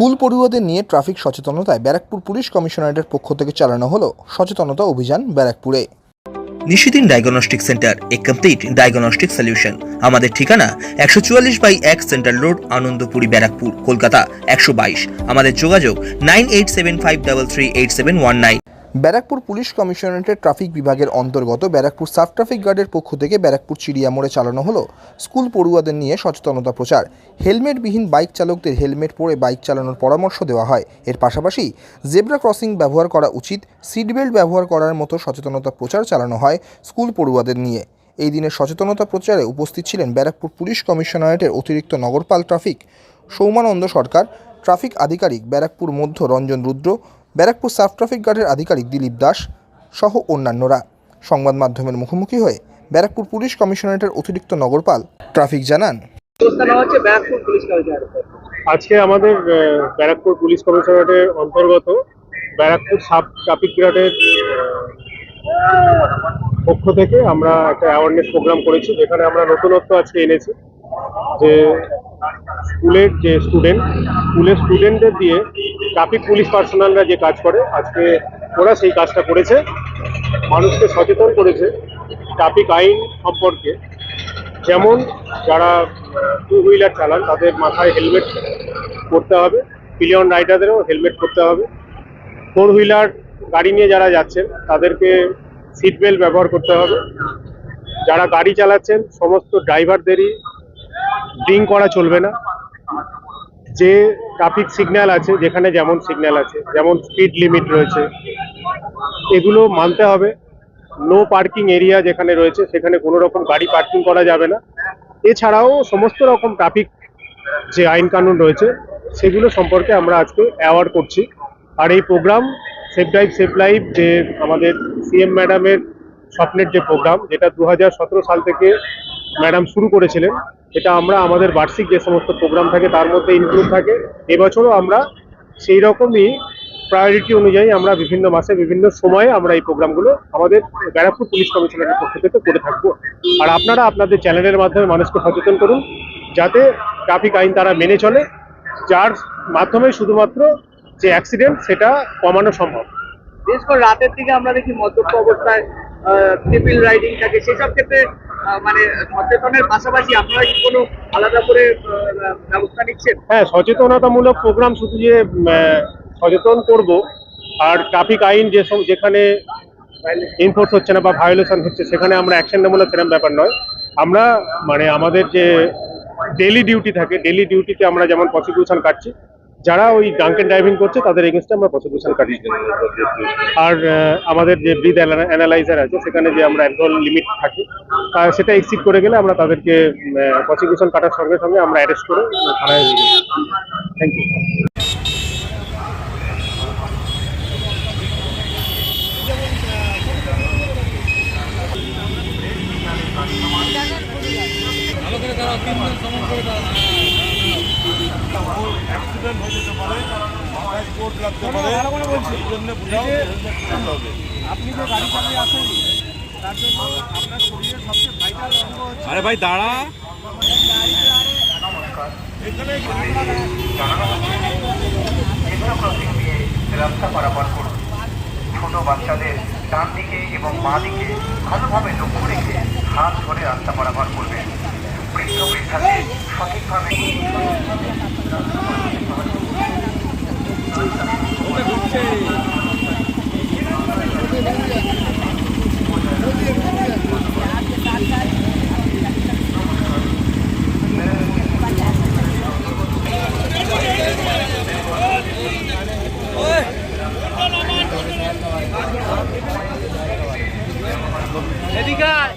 School পড়ুয়াদের নিয়ে traffic সচেতনতায় ব্যারাকপুর পুলিশ কমিশনারেটের পক্ষ থেকে চালানো হলো সচেতনতা অভিযান ব্যারাকপুরে। Nishidin diagnostic centre, a complete diagnostic solution. আমাদের ঠিকানা একশো চুয়াল্লিশ বাই এক সেন্ট্রাল রোড, আনন্দপুরি, ব্যারাকপুর, কলকাতা, একশো বাইশ। আমাদের যোগাযোগ nine eight seven five double three eight seven one nine. Barrackpore police কমিশনারেটের traffic বিভাগের অন্তর্গত ব্যারাকপুর সাব ট্রাফিক গার্ডের পক্ষ থেকে ব্যারাকপুর চিড়িয়া মোড়ে চালানো হলো স্কুল পড়ুয়াদের নিয়ে সচেতনতা প্রচার। হেলমেটবিহীন বাইক চালকদের হেলমেট পরে বাইক চালানোর পরামর্শ দেওয়া হয়। এর পাশাপাশি জেব্রা ক্রসিং ব্যবহার করা উচিত, সিট বেল্ট ব্যবহার করার মতো সচেতনতা প্রচার চালানো হয় স্কুল পড়ুয়াদের নিয়ে। এই দিনের সচেতনতা প্রচারে উপস্থিত ছিলেন ব্যারাকপুর পুলিশ কমিশনারেটের অতিরিক্ত নগরপাল ট্রাফিক সৌমানন্দ সরকার, ট্রাফিক আধিকারিক ব্যারাকপুর মধ্য রঞ্জন রুদ্র ব্যারাকপুর সাব ট্রাফিক গার্ডের আধিকারিক দিলীপ দাস সহ অন্যান্যরা। সংবাদ মাধ্যমের মুখোমুখি হয়ে ব্যারাকপুর পুলিশ কমিশনারেটের অতিরিক্ত নগরপাল ট্রাফিক জানান। আজকে আমাদের ব্যারাকপুর পুলিশ কমিশনারেটের অন্তর্গত ব্যারাকপুর সাব ট্রাফিক গ্রাডের পক্ষ থেকে আমরা একটা অ্যাওয়ারনেস প্রোগ্রাম করেছি যেখানে আমরা নতুনত্ব আজকে এনেছি যে স্কুলের যে স্টুডেন্ট স্কুলের স্টুডেন্টদের দিয়ে ট্রাফিক পুলিশ পার্সোনালরা যে কাজ করে, আজকে ওরা সেই কাজটা করেছে। মানুষকে সচেতন করেছে ট্রাফিক আইন সম্পর্কে। যেমন যারা টু হুইলার চালান, তাদের মাথায় হেলমেট পরতে হবে পিলিয়ন রাইডারদেরও হেলমেট পরতে হবে। ফোর হুইলার গাড়ি নিয়ে যারা যাচ্ছেন, তাদেরকে সিট বেল্ট ব্যবহার করতে হবে। যারা গাড়ি চালাচ্ছেন, সমস্ত ড্রাইভারদেরই ড্রিঙ্ক করা চলবে না। যে ট্রাফিক সিগন্যাল আছে, যেখানে যেমন সিগন্যাল আছে, যেমন স্পিড লিমিট রয়েছে, এগুলো মানতে হবে। নো পার্কিং এরিয়া যেখানে রয়েছে, সেখানে কোনো রকম গাড়ি পার্কিং করা যাবে না। এছাড়াও সমস্ত রকম ট্রাফিক যে আইন কানুন রয়েছে, সেগুলো সম্পর্কে আমরা আজকে অ্যাওয়ার্ড করছি। আর এই program safe drive safe life যে আমাদের সিএম ম্যাডামের স্বপ্নের যে প্রোগ্রাম যেটা দু হাজার সতেরো সাল থেকে ম্যাডাম শুরু করেছিলেন এটা আমরা আমাদের বার্ষিক যে সমস্ত প্রোগ্রাম থাকে তার মধ্যে ইনক্লুড থাকে। এবছরও আমরা সেই রকমই প্রায়োরিটি অনুযায়ী আমরা বিভিন্ন মাসে বিভিন্ন সময়ে আমরা এই প্রোগ্রামগুলো আমাদের ব্যারাকপুর পুলিশ কমিশনারের পক্ষ থেকে করে থাকব। আর আপনারা আপনাদের চ্যানেলের মাধ্যমে মানুষকে সচেতন করুন, যাতে ট্রাফিক আইন তারা মেনে চলে, যার মাধ্যমে শুধুমাত্র যে অ্যাক্সিডেন্ট সেটা কমানো সম্ভব। বিশেষ করে রাতের দিকে আমরা দেখি মদ্যপ অবস্থায় ট্রিপল রাইডিং থাকে, সেসব ক্ষেত্রে মানে সচেতনের পাশাপাশি আপনারা কি কোনো আলাদা করে ব্যবস্থা নিচ্ছেন? হ্যাঁ সচেতনতামূলক প্রোগ্রাম শুধু যে সচেতন করব, আর ট্রাফিক আইন যে যেখানে ইনফোর্স হচ্ছে না বা ভায়োলেশন হচ্ছে, সেখানে আমরা অ্যাকশন নেব না সেরকম ব্যাপার নয়। আমরা মানে আমাদের যে ডেলি ডিউটি থাকে ডেলি ডিউটিতে আমরা যেমন প্রসিকিউশন কাটছি যারা ওই ডাঙ্কেন ড্রাইভিং করছে, তাদের এগেনস্টে আমরা প্রসিকিউশন কাটছি আর আমাদের যে ব্রিথ অ্যানালাইজার আছে, সেখানে যে আমরা অ্যালকোহল লিমিট থাকে সেটা এক্সিড করে গেলে আমরা তাদেরকে প্রসিকিউশন কাটার সঙ্গে সঙ্গে আমরা অ্যারেস্ট করে থানায় থ্যাংক ইউ আরে ভাই দাঁড়া। রাস্তা পারাপার করুন ছোট বাচ্চাদের ডান দিকে এবং মা দিকে ভালোভাবে লক্ষ্য রেখে হাত ধরে রাস্তা পারাপার করবেন। বৃদ্ধ বৃদ্ধাকে সঠিকভাবে গাড়ি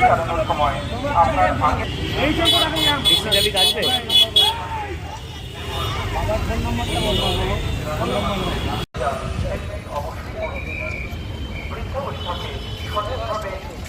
চালানোর সময় আপনার আগে বৃদ্ধ বৃদ্ধাকে সঠিকভাবে